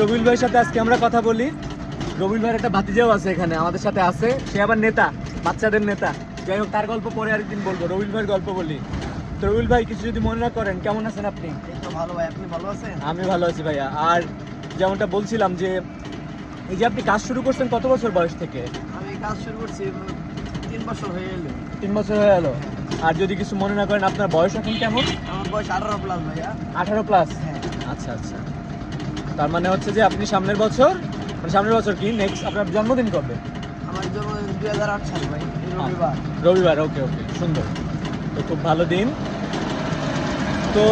রবিউল ভাইয়ের সাথে আজকে আমরা কথা বলি। রবিউল ভাইয়ের একটা ভাতিজাও আছে এখানে আমাদের সাথে আছে। সে আবার নেতা বাচ্চাদের নেতা। যাই হোক তার গল্প পরে আরেকদিন বলব রবিউল ভাইয়ের গল্প বলি। তো রবিউল ভাই কিছু যদি মনে না করেন কেমন আছেন আপনি? তো ভালো ভাই আপনি ভালো আছেন? আমি ভালো আছি ভাইয়া। আর যেমনটা বলছিলাম যে এই যে আপনি কাজ শুরু করছেন কত বছর বয়স থেকে? আমি কাজ শুরু করছি তিন বছর হয়ে এলো তিন বছর হয়ে গেল। আর যদি কিছু মনে না করেন আপনার বয়স এখন কেমন? আমার বয়স আঠারো প্লাস ভাইয়া। আঠারো প্লাস হ্যাঁ। আচ্ছা আচ্ছা। তার মানে হচ্ছে যে আপনি সামনের বছর মানে সামনের বছর কি নেক্সট আপনার জন্মদিন কবে? আমার জন্ম দুই হাজার আট সাল ভাই রবিবার। রবিবার ওকে ওকে সুন্দর। তো খুব ভালো দিন। তো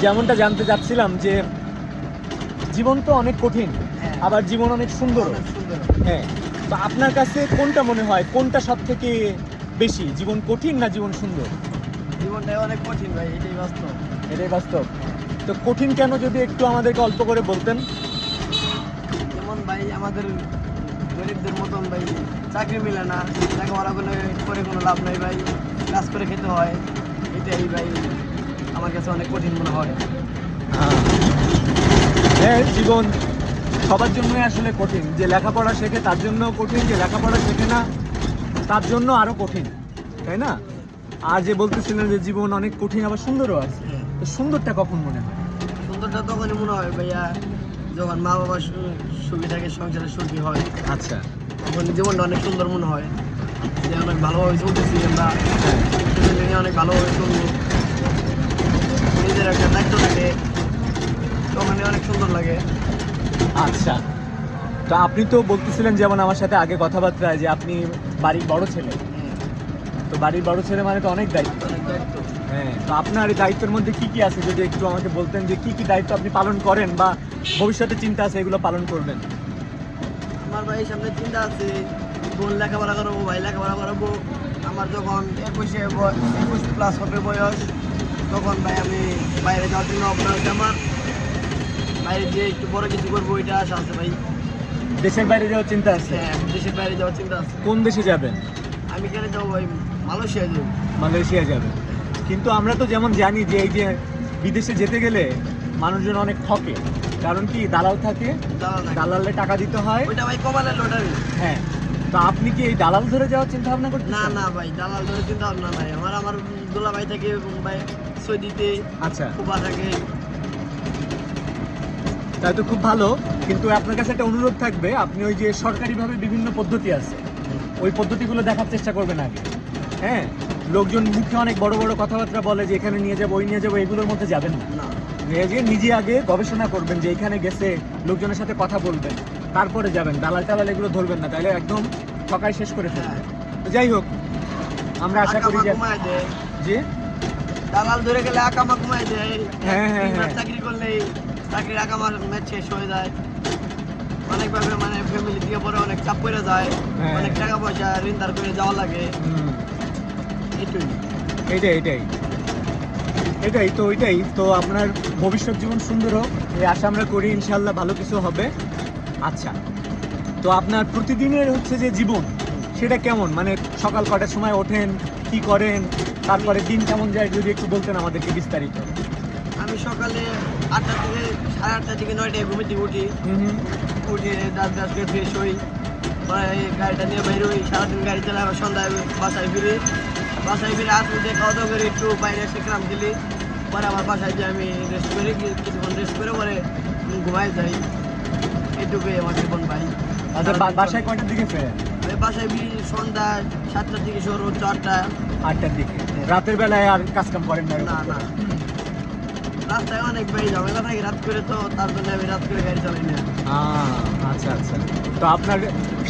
যেমনটা জানতে চাচ্ছিলাম যে জীবন তো অনেক কঠিন হ্যাঁ। আবার জীবন অনেক সুন্দর হ্যাঁ তো আপনার কাছে কোনটা মনে হয় কোনটা সব থেকে বেশি জীবন কঠিন না জীবন সুন্দর? জীবনটাই অনেক কঠিন ভাই এটাই বাস্তব। এটাই বাস্তব। তো কঠিন কেন যদি একটু আমাদেরকে অল্প করে বলতেন? যেমন ভাই আমাদের গরিবদের মতন ভাই চাকরি মিলে না। লেখাপড়া করে করে কোনো লাভ নাই ভাই। কাজ করে খেতে হয়। এটাই ভাই আমার কাছে অনেক কঠিন মনে হয়। হ্যাঁ। জীবন সবার জন্যই আসলে কঠিন। যে লেখাপড়া শেখে তার জন্য কঠিন যে লেখাপড়া শেখে না তার জন্য আরও কঠিন। তাই না? আর যে বলতেছিলেন যে জীবন অনেক কঠিন আবার সুন্দরও আছে। হ্যাঁ। সুন্দরটা কখন মনে হয়? সুন্দরটা তখনই মনে হয় ভাইয়া যখন মা বাবা সুখী থাকে সংসারে সুখী হয়। আচ্ছা। তখন জীবনটা অনেক সুন্দর মনে হয়। যে অনেক ভালোভাবে চলতেছি আমরা। অনেক ভালোভাবে চলবো। নিজের একটা দায়িত্ব থাকে। তখন অনেক সুন্দর লাগে। আচ্ছা। তো আপনি তো বলতেছিলেন যেমন আমার সাথে আগে কথাবার্তায় যে আপনি বাড়ির বড় ছেলে। হ্যাঁ, তো বাড়ির বড় ছেলে মানে তো অনেক দায়িত্ব। অনেক দায়িত্ব। হ্যাঁ তো আপনার এই দায়িত্বের মধ্যে কি কি আছে? যদি একটু আমাকে বলতেন যে কি কি দায়িত্ব আপনি পালন করেন বা ভবিষ্যতে চিন্তা আছে এগুলো পালন করবেন? আমার ভাই সামনে চিন্তা আছে বোন লেখাপড়া করাবো ভাই লেখাপড়া করাবো। আমার যখন একুশে একুশ প্লাস হবে বয়স তখন ভাই আমি বাইরে যাওয়ার জন্য আপনার আমার বাইরে গিয়ে একটু বড় কিছু করব ওইটা আশা আছে ভাই। দেশের বাইরে যাওয়ার চিন্তা আছে? হ্যাঁ দেশের বাইরে যাওয়ার চিন্তা আছে। কোন দেশে যাবেন? আমি কেন যাব ভাই মালয়েশিয়া যাব। মালয়েশিয়া যাবেন। কিন্তু আমরা তো যেমন জানি যে এই যে বিদেশে যেতে গেলে মানুষজন অনেক ঠকে। কারণ কি দালাল থাকে দালাল টাকা দিতে হয়। ওইটা ভাই কমালের লটারি হ্যাঁ তো আপনি কি এই দালাল ধরে যাওয়ার চিন্তা ভাবনা করছেন না না ভাই দালাল ধরে চিন্তা ভাবনা নাই। আমার আমার দোলা ভাই থাকে ভাই সৌদিতে আচ্ছা। কুবা থাকে। তাই তো খুব ভালো। কিন্তু আপনার কাছে একটা অনুরোধ থাকবে আপনি ওই যে সরকারিভাবে বিভিন্ন পদ্ধতি আছে। ওই পদ্ধতিগুলো দেখার চেষ্টা করবেন আগে। হ্যাঁ? লোকজন মুখে অনেক বড় বড় কথাবার্তা বলে যে এখানে নিয়ে যাব ওই নিয়ে যাব এগুলোর মধ্যে যাবেন না। নিয়ে নিজে আগে গবেষণা করবেন যে এখানে গেছে লোকজনের সাথে কথা বলবেন তারপরে যাবেন দালাল টালাল এগুলো ধরবেন না তাহলে একদম ঠকাই শেষ করে ফেলবেন। হ্যাঁ। তো যাই হোক আমরা আশা করি যে যে দালাল ধরে গেলে আকামা কমায় দেয় হ্যাঁ, হ্যাঁ, হ্যাঁ। চাকরি করলে চাকরির আকামার ম্যাচ শেষ হয়ে যায়। অনেকভাবে মানে ফ্যামিলি থেকে পরে অনেক চাপ পড়ে যায়। হ্যাঁ। অনেক টাকা পয়সা ঋণ ধার করে যাওয়া লাগে। এটুই এটাই এটাই তো ওইটাই। তো আপনার ভবিষ্যৎ জীবন সুন্দর হোক। এই আশা আমরা করি ইনশাল্লাহ ভালো কিছু হবে। আচ্ছা তো আপনার প্রতিদিনের হচ্ছে যে জীবন সেটা কেমন? মানে সকাল কটার সময় ওঠেন কি করেন? তারপরে দিন কেমন যায় যদি একটু বলতেন আমাদেরকে বিস্তারিত। আমি সকালে আটটা থেকে সাড়ে আটটা থেকে নয়টায় ঘুমে থেকে উঠি। উঠে দাঁত দাঁত ফ্রেশ হই। গাড়িটা নিয়ে বের হই সারাদিন গাড়ি চালাই আবার সন্ধ্যায় বাসায় ফিরি। বাসায় ফিরে আসলে দিয়ে খাওয়া দাওয়া করে একটু বাইরে এসে ক্রাম দিলি পরে আবার বাসায় যে আমি রেস্ট করি কিছুক্ষণ রেস্ট করে পরে ঘুমাই যাই। এটুকুই আমার জীবন ভাই। আচ্ছা বাসায় কয়টার দিকে ফেরেন? বাসায় সন্ধ্যা সাতটার থেকে শুরু চারটা আটটার দিকে। রাতের বেলায় আর কাজ কাম করেন না না না। রাস্তায় অনেক ভাই ঝামেলা থাকে রাত করে তো তার জন্য আমি রাত করে গাড়ি চালাই না। আচ্ছা আচ্ছা। তো আপনার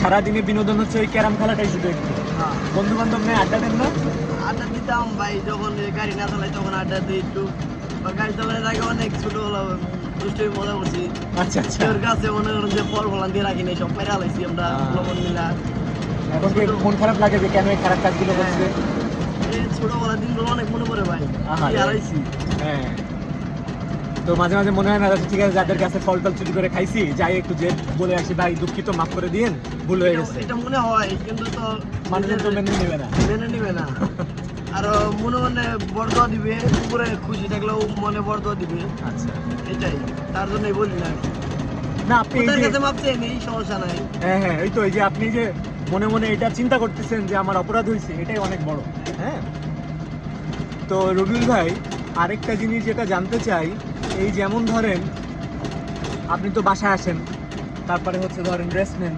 সারাদিনে বিনোদন হচ্ছে ওই ক্যারাম খেলাটাই শুধু একটু? হ্যাঁ। বন্ধু বান্ধব নেই আড্ডা দেন না? আড্ডা দিতাম ভাই যখন গাড়ি না চালাই তখন আড্ডা দিই একটু। বা গাড়ি চালানোর আগে অনেক ছোট দুষ্টুমি মজা করছি। আচ্ছা আচ্ছা। কেউর কাছে মনে করেন যে ফল ফলান দিয়ে রাখি নাই সব মেরে আলাইছি আমরা লবণ মিলা। এখন মন খারাপ লাগে যে কেন খারাপ কাজগুলো করছে? ছোটবেলার দিনগুলো অনেক মনে পড়ে ভাই। হারাইছি? হ্যাঁ। তো মাঝে মাঝে মনে হয় না আচ্ছা, ঠিক আছে যাদের কাছে ফল টল চুরি করে খাইছি যাই একটু যে বলে আসি ভাই দুঃখিত মাফ করে দিন ভুল হয়ে গেছে। এটা মনে হয় কিন্তু তো মানুষজন তো মেনে নেবে না। মেনে না। আর মনে মনে বরদোয়া দিবে উপরে খুশি থাকলেও মনে বরদোয়া দিবে। আচ্ছা। এটাই তার জন্যই বলি না না আপনি কাছে সমস্যা নাই। হ্যাঁ হ্যাঁ এই তো এই যে আপনি যে মনে মনে এটা চিন্তা করতেছেন যে আমার অপরাধ হয়েছে এটাই অনেক বড় হ্যাঁ? তো রবিউল ভাই আরেকটা জিনিস যেটা জানতে চাই এই যেমন ধরেন আপনি তো বাসায় আসেন তারপরে হচ্ছে ধরেন রেস্ট নেন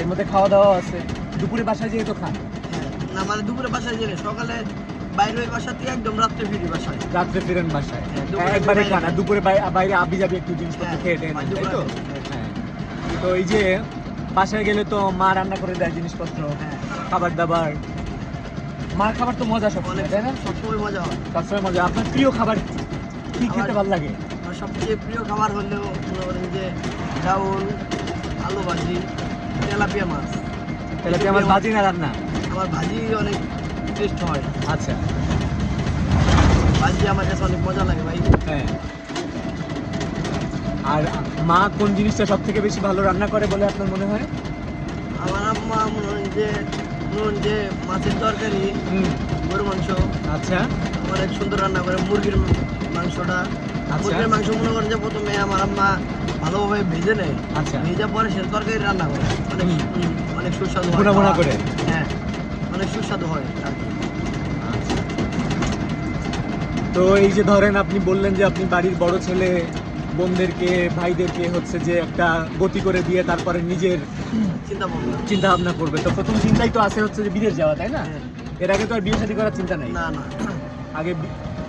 এর মধ্যে খাওয়া দাওয়া আছে দুপুরে বাসায় যেহেতু খান না মানে দুপুরে বাসায় গেলে সকালে বাইরে ওই একদম রাত্রে ফিরি বাসায়। রাত্রে ফিরেন বাসায়। হ্যাঁ, একবারে বাইরে। খান। দুপুরে বাই- বাইরে আবি যাবি একটু জিনিসপত্র হ্যাঁ, খেয়ে বাইরে তাই তো? হ্যাঁ। তো এই যে বাসায় গেলে তো মা রান্না করে দেয় জিনিসপত্র হ্যাঁ। খাবার দাবার। মার খাবার তো মজা সব তাই না? সবসময় মজা হয়। সবসময় মজা। আপনার প্রিয় খাবার কি? খেতে ভালো লাগে? সবচেয়ে প্রিয় খাবার হলেও মনে করেন যে চাউল আলু ভাজি তেলাপিয়া মাছ কি আমার বাজি না রান্না? আমার ভাজি অনেক টেস্ট হয়। আচ্ছা। ভাজি আমার কাছে অনেক মজা লাগে ভাই। হ্যাঁ। আর মা কোন জিনিসটা সব থেকে বেশি ভালো রান্না করে বলে আপনার মনে হয়? আমার আম্মা মনে হয় যে যে মাছের তরকারি গরু মাংস। আচ্ছা। অনেক সুন্দর রান্না করে মুরগির মাংসটা। আচ্ছা। মুরগির মাংস মনে করেন যে প্রথমে আমার আম্মা ভালোভাবে ভেজে নেয়। আচ্ছা। ভেজে পরে সে তরকারি রান্না করে। অনেক অনেক সুস্বাদু ভুনা ভুনা করে। হ্যাঁ। অনেক সুস্বাদু হয় আর কি। তো এই যে ধরেন আপনি বললেন যে আপনি বাড়ির বড় ছেলে বোনদেরকে ভাইদেরকে হচ্ছে যে একটা গতি করে দিয়ে তারপরে নিজের চিন্তা ভাবনা চিন্তা ভাবনা করবে। তো প্রথম চিন্তাই তো আছে হচ্ছে যে বিদেশ যাওয়া তাই না? হ্যাঁ। এর আগে তো আর বিয়ে শাদী করার চিন্তা নেই? না না। আগে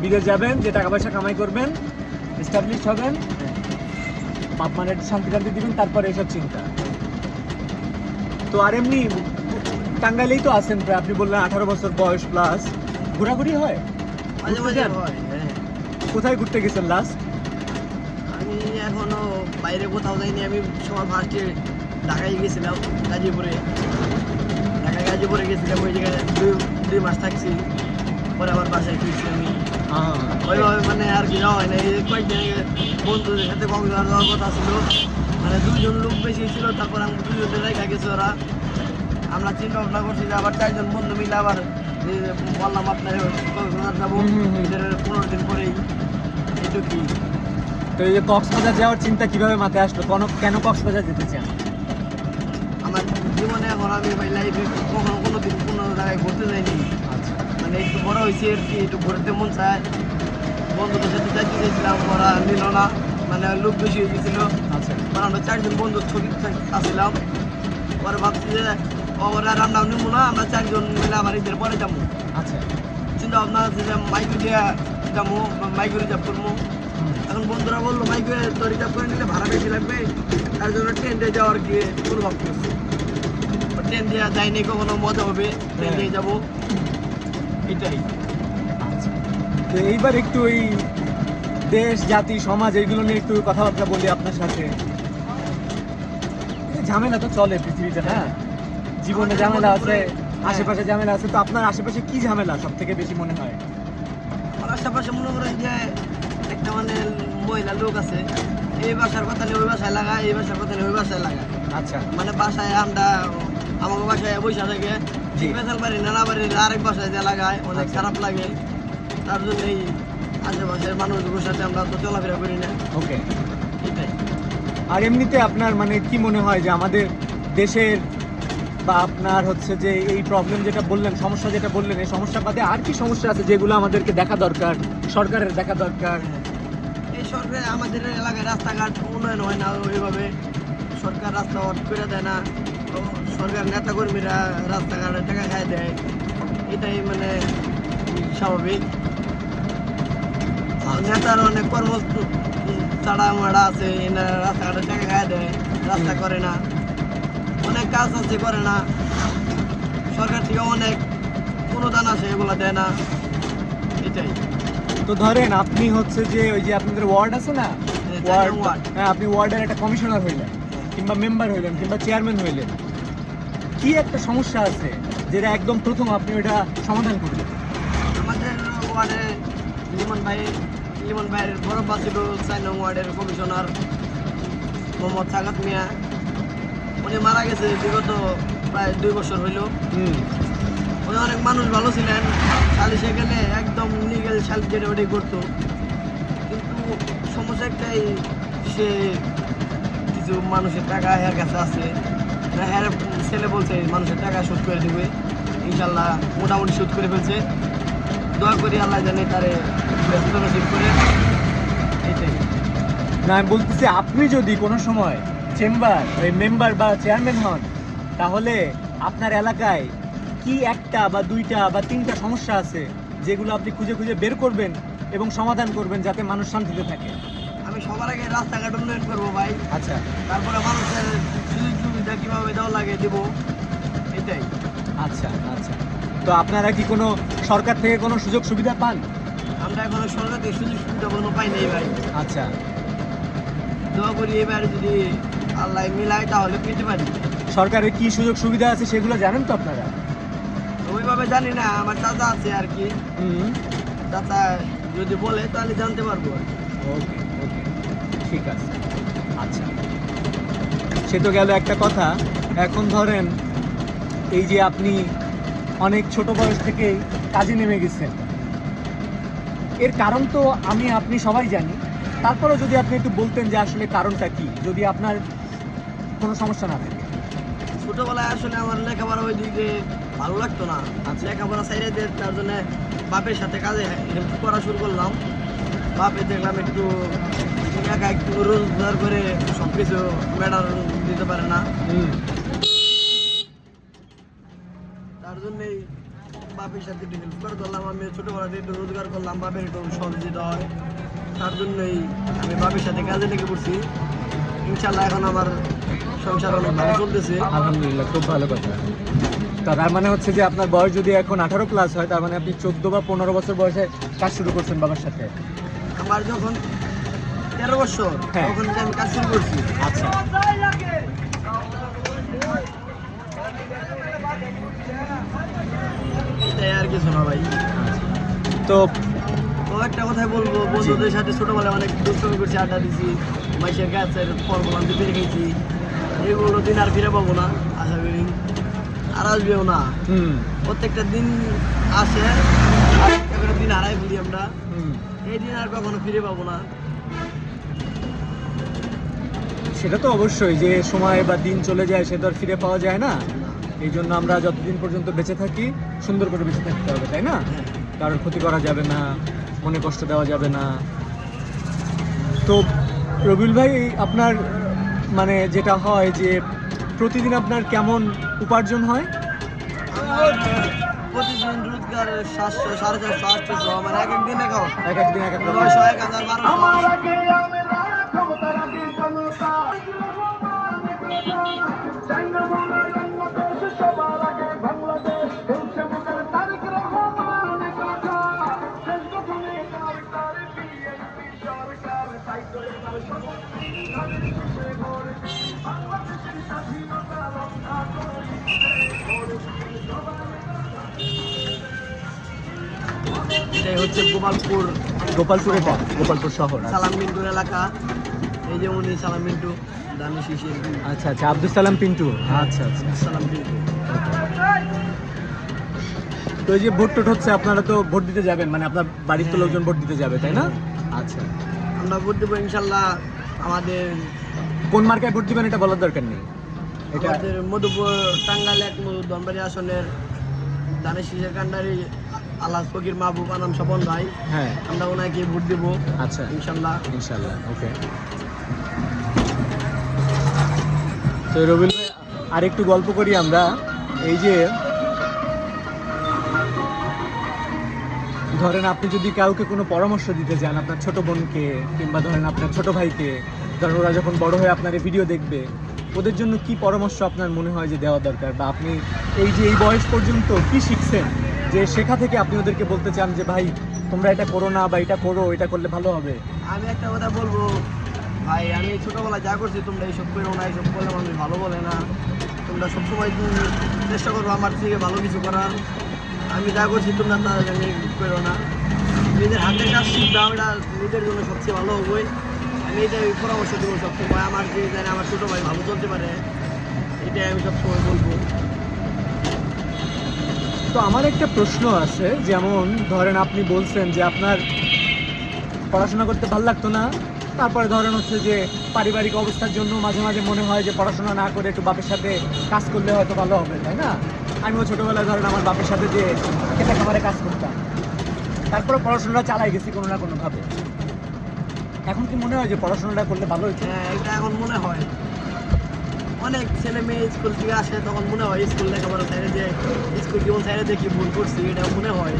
বিদেশ যাবেন যে টাকা পয়সা কামাই করবেন এস্টাবলিশ হবেন বাপ মানে শান্তি শান্তি দিবেন তারপরে এসব চিন্তা। তো আর এমনি টাঙ্গাইলেই তো আছেন প্রায় আপনি বললেন আঠারো বছর বয়স প্লাস ঘোরাঘুরি হয়? মাঝে মাঝে? হয় হ্যাঁ। কোথায় ঘুরতে গেছেন লাস্ট আমি এখনও বাইরে কোথাও যাইনি আমি সবার ফার্স্টে ঢাকায় গেছিলাম গাজীপুরে। ঢাকা গাজীপুরে গেছিলাম ওই জায়গায় দুই দুই মাস থাকছি। পরে আবার বাসায় ফিরছি আমি। ওইভাবে মানে আর কি যাওয়া হয় না এই কয়েকদিন আগে বন্ধুদের সাথে কক্সবাজার যাওয়ার কথা ছিল। মানে দুইজন লোক বেশি ছিল তারপর আমি দুজনের জায়গা গেছি ওরা। আমরা চিন্তা ভাবনা করছি যে আবার চারজন বন্ধু মিলে আবার যে বললাম আপনার কক্সবাজার যাব। পনেরো দিন পরেই এইটুকুই তো এই যে কক্সবাজার যাওয়ার চিন্তা কীভাবে মাথায় আসলো? কেন কেন কক্সবাজার যেতে চান? আমার জীবনে এখন আমি ভাই লাইফে কখনো কোনো দিন কোনো জায়গায় ঘুরতে যাইনি। আচ্ছা। মানে একটু বড় হয়েছে আর কি একটু ঘুরতে মন চায়। বন্ধুদের সাথে যাইতে চাইছিলাম ওরা নিল না। মানে লোক বেশি হয়ে গেছিল। আচ্ছা। মানে আমরা চারজন বন্ধু ছবি আসছিলাম পরে ভাবছি যে ওরা রান্না নিব না আমরা চারজন মিলে ঈদের পরে যাব আচ্ছা। চিন্তা ভাবনা আছে যে মাইক দিয়ে যাব মাইক রিজার্ভ করব এখন বন্ধুরা বলল মাইকে তো রিজার্ভ করে নিলে ভাড়া বেশি লাগবে। তার জন্য ট্রেন দিয়ে যাওয়ার অনুভব করছি? ট্রেন দিয়ে যাইনি কখনো মজা হবে। ট্রেন দিয়ে যাব। এটাই। আচ্ছা। তো এইবার একটু ওই দেশ জাতি সমাজ এইগুলো নিয়ে একটু কথাবার্তা বলি আপনার সাথে। ঝামেলা তো চলে পৃথিবীতে না? জীবনে ঝামেলা আছে আশেপাশে ঝামেলা আছে তো আপনার আশেপাশে কি ঝামেলা সব থেকে বেশি মনে হয়? আর আশেপাশে মনে করেন যে একটা মানে মহিলা লোক আছে এই বাসার কথা নিয়ে ওই বাসায় লাগায় এই বাসার কথা নিয়ে ওই বাসায় লাগায়। আচ্ছা। মানে বাসায় আমরা আমার বাসায় বৈশা থেকে। বেসাল বাড়ি নানা বাড়ি আরেক বাসায় যে লাগায় অনেক আচ্ছা। খারাপ লাগে। তার জন্য এই আশেপাশের মানুষগুলোর সাথে আমরা তো চলাফেরা করি না। ওকে। এটাই। আর এমনিতে আপনার মানে কি মনে হয় যে আমাদের দেশের বা আপনার হচ্ছে যে এই প্রবলেম যেটা বললেন, সমস্যা যেটা বললেন, এই সমস্যা বাদে আর কি সমস্যা আছে যেগুলো আমাদেরকে দেখা দরকার, সরকারের দেখা দরকার? এই সরকার আমাদের এলাকায় রাস্তাঘাট উন্নয়ন হয় না ওইভাবে। সরকার রাস্তা করে দেয় না। সরকার নেতাকর্মীরা রাস্তাঘাটে টাকা খায় দেয়। এটাই মানে স্বাভাবিক। নেতার অনেক কর্ম চাড়া মাড়া আছে, এনারা রাস্তাঘাটে টাকা খায় দেয়, রাস্তা করে না। অনেক কাজ আছে করে না। সরকার থেকে অনেক অনুদান আছে এগুলো দেয় না। এটাই। তো ধরেন আপনি হচ্ছে যে ওই যে আপনাদের ওয়ার্ড আছে না? হ্যাঁ, ওয়ার্ড। হ্যাঁ আপনি ওয়ার্ডের একটা কমিশনার হইলেন কিংবা মেম্বার হইলেন কিংবা চেয়ারম্যান হইলেন। কি একটা সমস্যা আছে যেটা একদম প্রথম আপনি ওটা সমাধান করবেন আমাদের ওয়ার্ডে লিমন ভাই লিমন ভাইয়ের বড় ছিল চার ওয়ার্ডের কমিশনার মোহাম্মদ সাগাত মিয়া। উনি মারা গেছে বিগত প্রায় দুই বছর হইল। হুম। উনি অনেক মানুষ ভালো ছিলেন সালিশে গেলে একদম লিগেল সাল যেটা ওটাই করতো। কিন্তু সমস্যা একটাই সে কিছু মানুষের টাকা হ্যার কাছে আছে। হ্যার ছেলে বলছে মানুষের টাকা শোধ করে দেবে। ইনশাল্লাহ মোটামুটি শোধ করে ফেলছে। দোয়া করি আল্লাহ জানে তারে ব্যস্ত নসিব করে। এইটাই না আমি বলতেছি আপনি যদি কোনো সময় চেম্বার ওই মেম্বার বা চেয়ারম্যান হন তাহলে আপনার এলাকায় কি একটা বা দুইটা বা তিনটা সমস্যা আছে যেগুলো আপনি খুঁজে খুঁজে বের করবেন এবং সমাধান করবেন যাতে মানুষ শান্তিতে থাকে? আমি সবার আগে রাস্তাঘাট উন্নয়ন করব ভাই। আচ্ছা। তারপরে মানুষের সুযোগ সুবিধা কীভাবে দেওয়া লাগে দেবো এটাই। আচ্ছা আচ্ছা। তো আপনারা কি কোনো সরকার থেকে কোনো সুযোগ সুবিধা পান? আমরা এখনও সরকার থেকে সুযোগ সুবিধা কোনো পাই নাই ভাই। আচ্ছা। দোয়া করি এবার যদি আল্লাহ মিলায় তাহলে পেতে পারি। সরকারের কি সুযোগ সুবিধা আছে সেগুলো জানেন তো আপনারা? ওইভাবে জানি না আমার চাচা আছে আর কি। হুম। চাচা যদি বলে তাহলে জানতে পারব। ওকে ওকে। ঠিক আছে। আচ্ছা। সে তো গেল একটা কথা। এখন ধরেন এই যে আপনি অনেক ছোট বয়স থেকে কাজে নেমে গেছেন। এর কারণ তো আমি আপনি সবাই জানি। তারপরেও যদি আপনি একটু বলতেন যে আসলে কারণটা কি? যদি আপনার কোনো সমস্যা না। থাকে ছোটবেলায় আসলে আমার লেখাপড়া ওই দিকে ভালো লাগতো না। আচ্ছা। লেখাপড়া সাইডে দিয়ে তার জন্য বাপের সাথে কাজে হেল্প করা শুরু করলাম। বাপে দেখলাম একটু একা একটু রোজগার করে সব কিছু ম্যাডার দিতে পারে না। তার জন্যই বাপের সাথে একটু হেল্প করে করলাম। আমি ছোটোবেলাতে একটু রোজগার করলাম বাপের একটু সবজি দেওয়ার তার জন্যই আমি বাপের সাথে কাজে লেগে পড়ছি। ইনশাল্লাহ এখন আমার সংসার অনেক ভালো চলতেছে। আলহামদুলিল্লাহ খুব ভালো কথা। তা তার মানে হচ্ছে যে আপনার বয়স যদি এখন আঠারো প্লাস হয় তার মানে আপনি চোদ্দ বা পনেরো বছর বয়সে কাজ শুরু করছেন বাবার সাথে। আমার যখন তেরো বছর হ্যাঁ। তখন আমি কাজ শুরু করছি। আচ্ছা। এটাই আর কিছু না ভাই। তো একটা কথাই বলব বন্ধুদের সাথে ছোটবেলায় অনেক দুষ্টমি করছি আড্ডা দিছি। মাইসের গাছের ফলগুলো আমি পেরে খেয়েছি এগুলো দিন আর ফিরে পাবো না আশা করি। আর আসবেও না। হুম। প্রত্যেকটা দিন আসে দিন হারাই ফেলি আমরা। এই দিন আর কখনো ফিরে পাবো না। সেটা তো অবশ্যই যে সময় বা দিন চলে যায় সে তো আর ফিরে পাওয়া যায় না। এই জন্য আমরা যতদিন পর্যন্ত বেঁচে থাকি সুন্দর করে বেঁচে থাকতে হবে তাই না? কারোর ক্ষতি করা যাবে না মনে কষ্ট দেওয়া যাবে না। তো রবিউল ভাই আপনার মানে যেটা হয় যে প্রতিদিন আপনার কেমন উপার্জন হয়? প্রতিদিন রোজগার সাতশো সাড়ে চারশো আটশো মানে এক এক দিন এখন এক একদিন এক এক। নয়শো এক হাজার বারোশো। এটাই হচ্ছে গোপালপুর গোপালপুর এটা গোপালপুর শহর। আচ্ছা। সালাম মিন্টুর এলাকা। এই যে উনি সালাম মিন্টু দানি শিশির। আচ্ছা আচ্ছা আব্দুল সালাম পিন্টু। আচ্ছা আচ্ছা। সালাম তো এই যে ভোট টোট হচ্ছে আপনারা তো ভোট দিতে যাবেন মানে আপনার বাড়ির তো হ্যাঁ। লোকজন ভোট দিতে যাবে তাই না? আচ্ছা। আমরা ভোট দেবো ইনশাল্লাহ। আমাদের কোন মার্কায় ভোট দিবেন এটা বলার দরকার নেই। এটা আমাদের মধুপুর টাঙ্গাইল এক ধনবাড়ি আসনের দানি শিশির কান্ডারি আল্লাহ ফকির মাহবুব আনাম স্বপন ভাই। হ্যাঁ। আমরা ওনাকে ভোট দেবো। আচ্ছা। ইনশাল্লাহ। ইনশাল্লাহ ওকে। তো রবিল ভাই আর একটু গল্প করি আমরা। এই যে ধরেন আপনি যদি কাউকে কোনো পরামর্শ দিতে চান আপনার ছোট বোনকে কিংবা ধরেন আপনার ছোট ভাইকে, ধরেন ওরা যখন বড় হয়ে আপনার এই ভিডিও দেখবে, ওদের জন্য কি পরামর্শ আপনার মনে হয় যে দেওয়া দরকার? বা আপনি এই যে এই বয়স পর্যন্ত কি শিখছেন যে শেখা থেকে আপনি ওদেরকে বলতে চান যে, ভাই, তোমরা এটা করো না বা এটা করো, এটা করলে ভালো হবে আমি একটা কথা বলব। ভাই, আমি ছোটবেলায় যা করছি, তোমরা এইসব করো না এইসব করলে মানুষ ভালো বলে না। তোমরা সবসময় চেষ্টা করো আমার থেকে ভালো কিছু করার। আমি যা করছি তোমরা তা জানি করো না। নিজের হাতের কাজ শিখবে, আমরা নিজের জন্য সবচেয়ে ভালো হবই আমি এটাই পরামর্শ দেবো সবসময়। আমার যে জানে আমার ছোটো ভাই ভালো চলতে পারে, এটাই আমি সবসময় বলব। তো আমার একটা প্রশ্ন আছে, যেমন ধরেন আপনি বলছেন যে আপনার পড়াশোনা করতে ভালো লাগতো না। তারপরে ধরেন হচ্ছে যে পারিবারিক অবস্থার জন্য মাঝে মাঝে মনে হয় যে পড়াশোনা না করে একটু বাপের সাথে কাজ করলে হয়তো ভালো হবে, তাই না? আমিও ছোটোবেলায় ধরেন আমার বাপের সাথে যে খেতে খাবারে কাজ করতাম, তারপরে পড়াশোনাটা চালাই গেছি কোনো না কোনোভাবে। এখন কি মনে হয় যে পড়াশোনাটা করলে ভালো হতো হ্যাঁ এটা এখন মনে হয়। অনেক ছেলে মেয়ে স্কুল থেকে আসে, তখন মনে হয় স্কুল লেখাপড়া সাইডে যে স্কুল জীবন সাইডে দেখি ভুল করছি, এটা মনে হয়।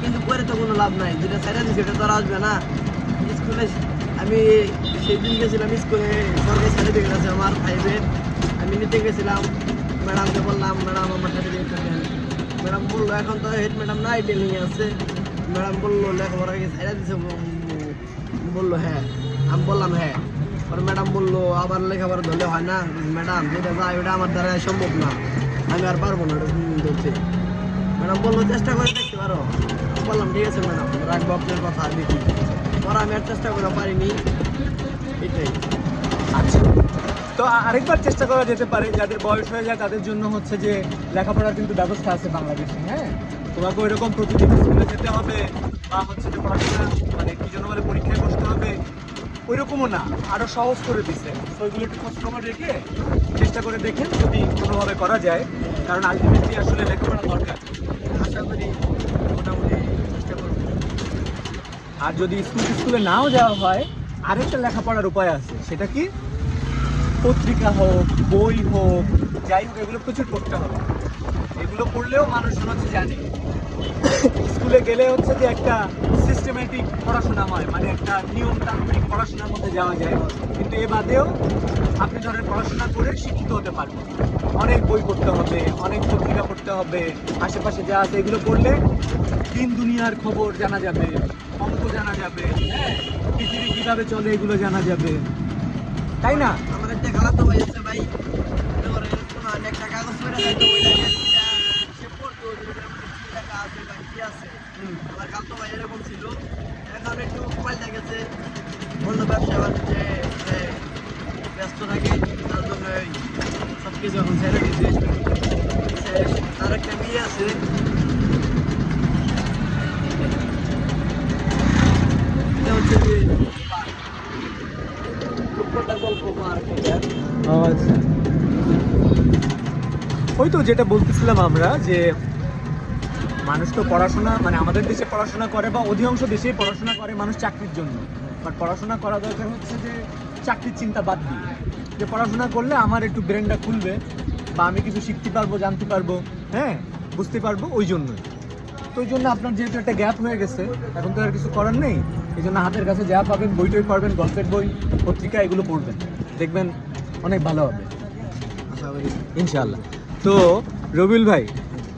কিন্তু করে তো কোনো লাভ নাই, যেটা সাইডে দিচ্ছি সেটা তো আর আসবে না। স্কুলে আমি সেই দিন গেছিলাম স্কুলে, সরকারি সার্টিফিকেট আছে আমার ফাইভের আমি নিতে গেছিলাম ম্যাডামকে বললাম, ম্যাডাম, আমার সার্টিফিকেট দেন। ম্যাডাম বলল, এখন তো হেড ম্যাডাম নাই ট্রেনিংয়ে আছে। ম্যাডাম বলল, লেখাপড়া কি সাইডে দিচ্ছে বলল হ্যাঁ। আমি বললাম হ্যাঁ। আর ম্যাডাম বলল, আবার লেখাপড়া ধরলে হয় না, ম্যাডাম, যেটা যায় ওটা আমার দ্বারা সম্ভব না। আমি আর পারব না ওটা ম্যাডাম বলল, চেষ্টা করে দেখতে পারো। বললাম, ঠিক আছে ম্যাডাম, রাখব আপনার কথা দেখি পরে আমি আর চেষ্টা করে পারিনি। এটাই। আচ্ছা। তো আরেকবার চেষ্টা করা যেতে পারে যাদের বয়স হয়ে যায়, তাদের জন্য হচ্ছে যে লেখাপড়ার কিন্তু ব্যবস্থা আছে বাংলাদেশে হ্যাঁ? তোমাকে ওইরকম প্রতিদিন স্কুলে যেতে হবে বা হচ্ছে যে পড়াশোনা মানে কি জন্য বলে, পরীক্ষায় বসতে হবে, ওইরকমও না। আরও সহজ করে দিছে। তো ওইগুলো একটু খোঁজ খবর রেখে চেষ্টা করে দেখেন যদি কোনোভাবে করা যায়, কারণ আলটিমেটলি আসলে লেখাপড়া দরকার। আশা করি মোটামুটি চেষ্টা করব। আর যদি স্কুল স্কুলে নাও যাওয়া হয়, আরেকটা লেখাপড়ার উপায় আছে। সেটা কি? পত্রিকা হোক, বই হোক, যাই হোক, এগুলো প্রচুর পড়তে হবে। এগুলো পড়লেও মানুষজন হচ্ছে জানে। স্কুলে গেলে হচ্ছে যে একটা সিস্টেমেটিক পড়াশোনা হয় মানে একটা নিয়মতান্ত্রিক পড়াশোনার মধ্যে যাওয়া যায়। কিন্তু এ বাদেও আপনি ধরেন পড়াশোনা করে শিক্ষিত হতে পারবেন। অনেক বই পড়তে হবে, অনেক পত্রিকা পড়তে হবে, আশেপাশে যা আছে এগুলো পড়লে দিন দুনিয়ার খবর জানা যাবে, অঙ্ক জানা যাবে হ্যাঁ পৃথিবী কীভাবে চলে এগুলো জানা যাবে। তাই না? একটা খালাতো ভাই। আছে ভাই একটা কাগজ করে রাখতো ওই লাগে সে পড়তো ওদের মধ্যে কি লেখা আছে বা কি আছে? আমার খালাতো ভাই এরকম ছিল। এখন একটু পাল্টে গেছে। অন্য ব্যবসা বাণিজ্যে ব্যস্ত থাকে তার জন্য সব কিছু এখন ছেড়ে তার একটা বিয়ে আছে এটা হচ্ছে যে রূপকথার গল্প আর কি আচ্ছা। ওই তো যেটা বলতেছিলাম আমরা যে মানুষ তো পড়াশোনা মানে আমাদের দেশে পড়াশোনা করে বা অধিকাংশ দেশেই পড়াশোনা করে মানুষ চাকরির জন্য। বাট পড়াশোনা করা দরকার হচ্ছে যে চাকরির চিন্তা বাদ দিয়ে। যে পড়াশোনা করলে আমার একটু ব্রেনটা খুলবে বা আমি কিছু শিখতে পারব, জানতে পারব হ্যাঁ বুঝতে পারব ওই জন্যই। তো ওই জন্য আপনার যেহেতু একটা গ্যাপ হয়ে গেছে, এখন তো আর কিছু করার নেই, এই জন্য হাতের কাছে যা পাবেন বই টই পড়বেন, গল্পের বই, পত্রিকা, এগুলো পড়বেন। দেখবেন অনেক ভালো হবে। আশা করি ইনশাআল্লাহ। তো রবিউল ভাই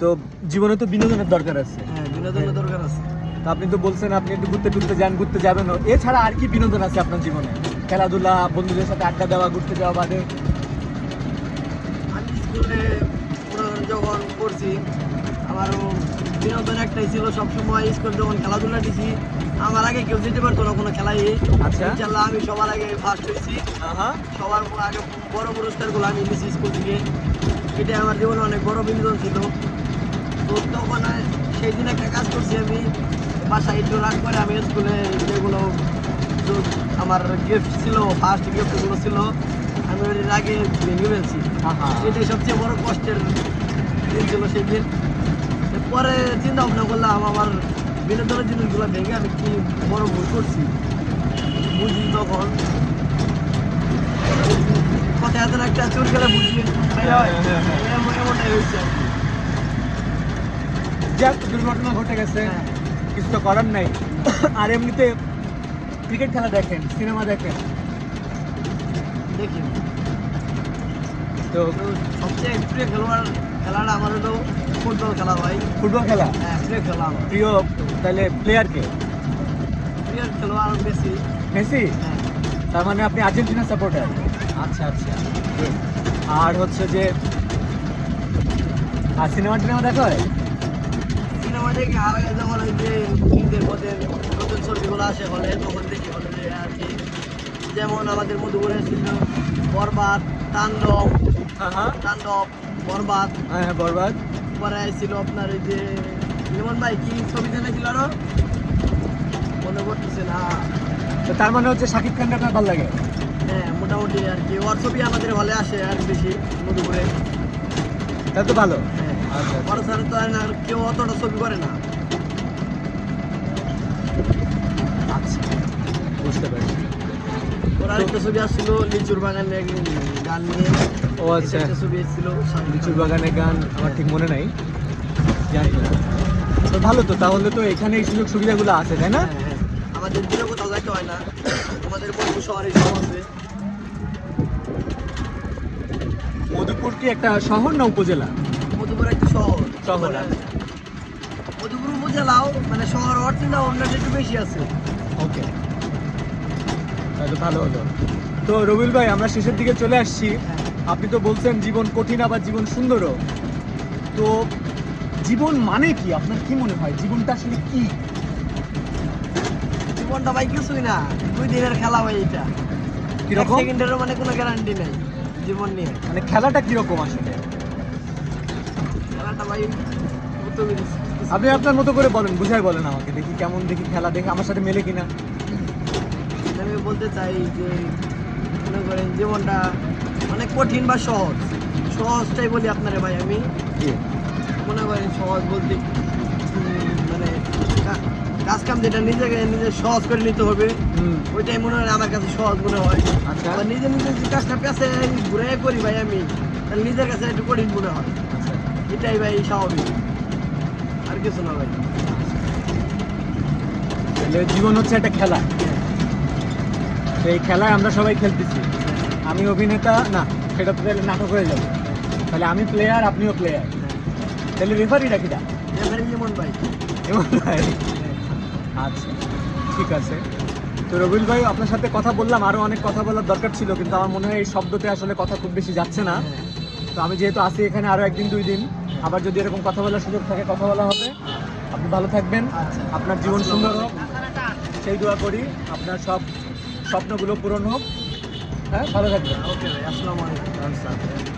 তো জীবনে তো বিনোদনের দরকার আছে। হ্যাঁ বিনোদনের দরকার আছে। তো আপনি তো বলছেন আপনি একটু ঘুরতে টুরতে যান ঘুরতে যাবেন এছাড়া আর কি বিনোদন আছে আপনার জীবনে? খেলাধুলা বন্ধুদের সাথে আড্ডা দেওয়া ঘুরতে যাওয়া বাদে? আমি স্কুলে যখন পড়ছি আমারও বিনোদন একটাই ছিল সবসময় স্কুল যখন খেলাধুলা দিছি আমার আগে কেউ যেতে পারতো না কোনো খেলাই আচ্ছা। ইনশাল্লাহ আমি সবার আগে ফার্স্ট হয়েছি। সবার আগে বড় পুরস্কারগুলো আমি নিয়েছি স্কুল থেকে। এটা আমার জীবনে অনেক বড় বিনোদন ছিল। তো তখন সেই দিন একটা কাজ করছি আমি। বাসায় একটু রাগ করে আমি স্কুলে যেগুলো আমার গিফট ছিল ফার্স্ট গিফটগুলো ছিল আমি ওই আগে ভেঙে ফেলছি। এটাই সবচেয়ে বড় কষ্টের দিন ছিল সেই দিন পরে চিন্তা ভাবনা করলাম আমার বিনোদনের জিনিসগুলো ভেঙে আমি কি বড় ভুল করছি? বুঝি তখন কথা এত একটা চোর গেলে বুঝি এমনটাই হয়েছে যাক দুর্ঘটনা ঘটে গেছে। হ্যাঁ। কিছু তো করার নাই। আর এমনিতে ক্রিকেট খেলা দেখেন সিনেমা দেখেন। দেখি। তো তো সবচেয়ে প্রিয় খেলোয়াড় খেলাটা আমার হলো ফুটবল খেলা ভাই ফুটবল খেলা? হ্যাঁ প্রিয় খেলা আমার প্রিয় তাহলে প্লেয়ারকে প্রিয় খেলোয়াড় বেশি মেসি। হ্যাঁ। তার মানে আপনি আর্জেন্টিনা সাপোর্টার? আচ্ছা আচ্ছা। আর হচ্ছে যে আর সিনেমা টিনেমা দেখা হয়? সিনেমা দেখে আর যখন ওই যে ঈদের মধ্যে নতুন ছবিগুলো আসে হলে তখন দেখি হলে যে আর কি। যেমন আমাদের মধুপুরে ছিল বরবাদ তাণ্ডব। হ্যাঁ হ্যাঁ। তাণ্ডব বরবাদ। হ্যাঁ হ্যাঁ বরবাদ। পরে ছিল আপনার ওই যে লিমন ভাই কি ছবি ছিল আরও? মনে করতেছে না। তো তার মানে হচ্ছে শাকিব খানটা আপনার ভালো লাগে? হ্যাঁ মোটামুটি আর কি। ওর ছবি আমাদের হলে আসে আর বেশি মধুপুরে। তা তো ভালো। হ্যাঁ আচ্ছা বড় স্যার তো আর কেউ অতটা ছবি করে না। আচ্ছা বুঝতে পারছি। ওর আরেকটা ছবি আসছিল লিচুর বাগানে গান নিয়ে। ও আচ্ছা। একটা ছবি এসেছিল লিচুর গান আমার ঠিক মনে নাই। জানি না তো ভালো তো তাহলে তো এখানে এই সুযোগ সুবিধাগুলো আছে তাই না? হ্যাঁ, হ্যাঁ। আমাদের কোথাও যাইতে হয় না। আমাদের বন্ধু শহরে সব আছে মধুপুর কি একটা শহর না উপজেলা? মধুপুর একটা শহর। শহর, মানে আচ্ছা। মধুপুর উপজেলাও মানে শহর অর্থনীতি অন্যান্য একটু বেশি আছে। ওকে তাহলে ভালো হলো। তো রবিউল ভাই আমরা শেষের দিকে চলে আসছি। হ্যাঁ। আপনি তো বলছেন জীবন কঠিন আবার জীবন সুন্দরও। তো জীবন মানে কি? আপনার কি মনে হয়? জীবনটা আসলে কি? জীবনটা ভাই কিছুই না। দুই দিনের খেলা ভাই এটা। কীরকম? সেকেন্ডেরও মানে কোনো গ্যারান্টি নেই জীবন নিয়ে। মানে খেলাটা কীরকম আসলে? খেলাটা ভাই আপনি আপনার মতো করে বলেন বুঝাই বলেন আমাকে। দেখি কেমন দেখি খেলা দেখে আমার সাথে মেলে কিনা। বলতে চাই যে মনে করেন জীবনটা অনেক কঠিন বা সহজ। সহজটাই বলি আপনারে ভাই আমি। মনে করেন সহজ বলতে মানে কাজ কাম যেটা নিজেকে নিজে সহজ করে নিতে হবে ওইটাই মনে হয় আমার কাছে সহজ মনে হয়। আচ্ছা। নিজে নিজে যে কাজটা পেছে ঘুরে করি ভাই আমি তাহলে নিজের কাছে একটু কঠিন মনে হয়। আচ্ছা। এটাই ভাই স্বাভাবিক। আর কিছু না ভাই। জীবন হচ্ছে একটা খেলা। তো এই খেলায় আমরা সবাই খেলতেছি। আমি অভিনেতা না সেটা তো তাহলে নাটক হয়ে যাবে। তাহলে আমি প্লেয়ার আপনিও প্লেয়ার তাহলে রেফারিটা কিটা এবারে যেমন ভাই। এমন ভাই। আচ্ছা ঠিক আছে। তো রবিল ভাই আপনার সাথে কথা বললাম আরও অনেক কথা বলার দরকার ছিল কিন্তু আমার মনে হয় এই শব্দতে আসলে কথা খুব বেশি যাচ্ছে না। তো আমি যেহেতু আসি এখানে আরও একদিন দুই দিন আবার যদি এরকম কথা বলার সুযোগ থাকে কথা বলা হবে। আপনি ভালো থাকবেন। আচ্ছা। আপনার জীবন সুন্দর হোক। সেই দোয়া করি আপনার সব স্বপ্নগুলো পূরণ হোক। হ্যাঁ ভালো থাকবেন। ওকে আসসালামু আলাইকুম।